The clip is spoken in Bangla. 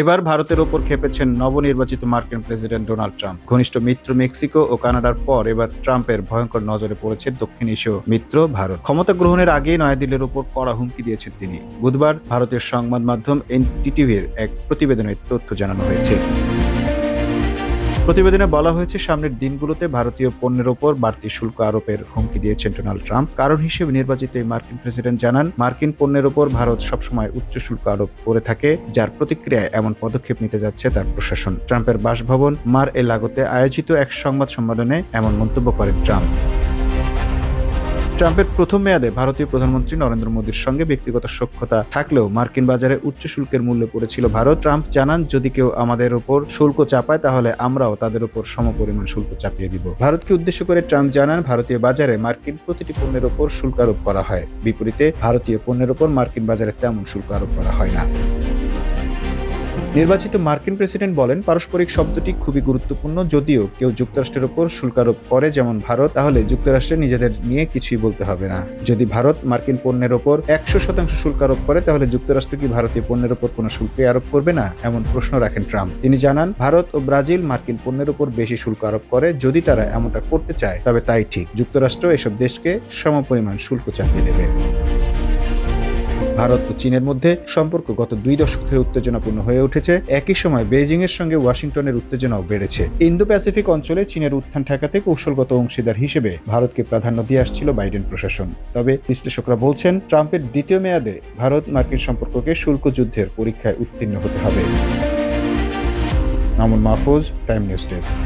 এবার ভারতের ওপর খেপেছেন নবনির্বাচিত মার্কিন প্রেসিডেন্ট ডোনাল্ড ট্রাম্প। ঘনিষ্ঠ মিত্র মেক্সিকো ও কানাডার পর এবার ট্রাম্পের ভয়ঙ্কর নজরে পড়েছে দক্ষিণ এশীয় মিত্র ভারত। ক্ষমতা গ্রহণের আগেই নয়াদিল্লির ওপর কড়া হুমকি দিয়েছেন তিনি। বুধবার ভারতের সংবাদ মাধ্যম এনটিটিভির এক প্রতিবেদনের তথ্য জানানো হয়েছে। প্রতিবেদনে বলা হয়েছে, সামনের দিনগুলোতে ভারতীয় পণ্যের ওপর বাড়তি শুল্ক আরোপের হুমকি দিয়েছেন ডোনাল্ড ট্রাম্প। কারণ হিসেবে নির্বাচিত এই মার্কিন প্রেসিডেন্ট জানান, মার্কিন পণ্যের ওপর ভারত সবসময় উচ্চ শুল্ক আরোপ করে থাকে, যার প্রতিক্রিয়ায় এমন পদক্ষেপ নিতে যাচ্ছে তার প্রশাসন। ট্রাম্পের বাসভবন মার এ লাগোতে আয়োজিত এক সংবাদ সম্মেলনে এমন মন্তব্য করেন ট্রাম্প। ট্রাম্পের প্রথম মেয়াদে ভারতীয় প্রধানমন্ত্রী নরেন্দ্র মোদীর সঙ্গে ব্যক্তিগত সখ্যতা থাকলেও মার্কিন বাজারে উচ্চ শুল্কের মূল্যে পড়েছিল ভারত। ট্রাম্প জানান, যদি কেউ আমাদের উপর শুল্ক চাপায়, তাহলে আমরাও তাদের উপর সমপরিমাণ শুল্ক চাপিয়ে দিব। ভারতকে উদ্দেশ্য করে ট্রাম্প জানান, ভারতীয় বাজারে মার্কিন প্রতিটি পণ্যের উপর শুল্ক আরোপ করা হয়। বিপরীতে, ভারতীয় পণ্যের উপর মার্কিন বাজারে তেমন শুল্ক আরোপ করা হয় না। নির্বাচিত মার্কিন প্রেসিডেন্ট বলেন, পারস্পরিক শব্দটি খুবই গুরুত্বপূর্ণ, যদিও কেউ যুক্তরাষ্ট্রের ওপর শুল্কারোপ করে যেমন ভারত, তাহলে যুক্তরাষ্ট্রে নিজেদের নিয়ে কিছুই বলতে হবে না। যদি ভারত মার্কিন পণ্যের ওপর একশো শতাংশ শুল্ক আরোপ করে, তাহলে যুক্তরাষ্ট্র কি ভারতীয় পণ্যের ওপর কোনো শুল্ক আরোপ করবে না? এমন প্রশ্ন রাখেন ট্রাম্প। তিনি জানান, ভারত ও ব্রাজিল মার্কিন পণ্যের ওপর বেশি শুল্ক আরোপ করে, যদি তারা এমনটা করতে চায়, তবে তাই ঠিক। যুক্তরাষ্ট্র এসব দেশকে সমপরিমাণ শুল্ক চাপিয়ে দেবে। ভারত ও চীনের মধ্যে সম্পর্ক গত দুই দশক ধরে উত্তেজনাপূর্ণ হয়ে উঠেছে। একই সময় বেজিং এর সঙ্গে ওয়াশিংটনের উত্তেজনাও বেড়েছে। ইন্দো প্যাসিফিক অঞ্চলে চীনের উত্থান ঠেকাতে কৌশলগত অংশীদার হিসেবে ভারতকে প্রাধান্য দিয়ে আসছিল বাইডেন প্রশাসন। তবে বিশ্লেষকরা বলছেন, ট্রাম্পের দ্বিতীয় মেয়াদে ভারত মার্কিন সম্পর্ককে শুল্ক যুদ্ধের পরীক্ষায় উত্তীর্ণ হতে হবে। Mamun Mahfuz, time news desk.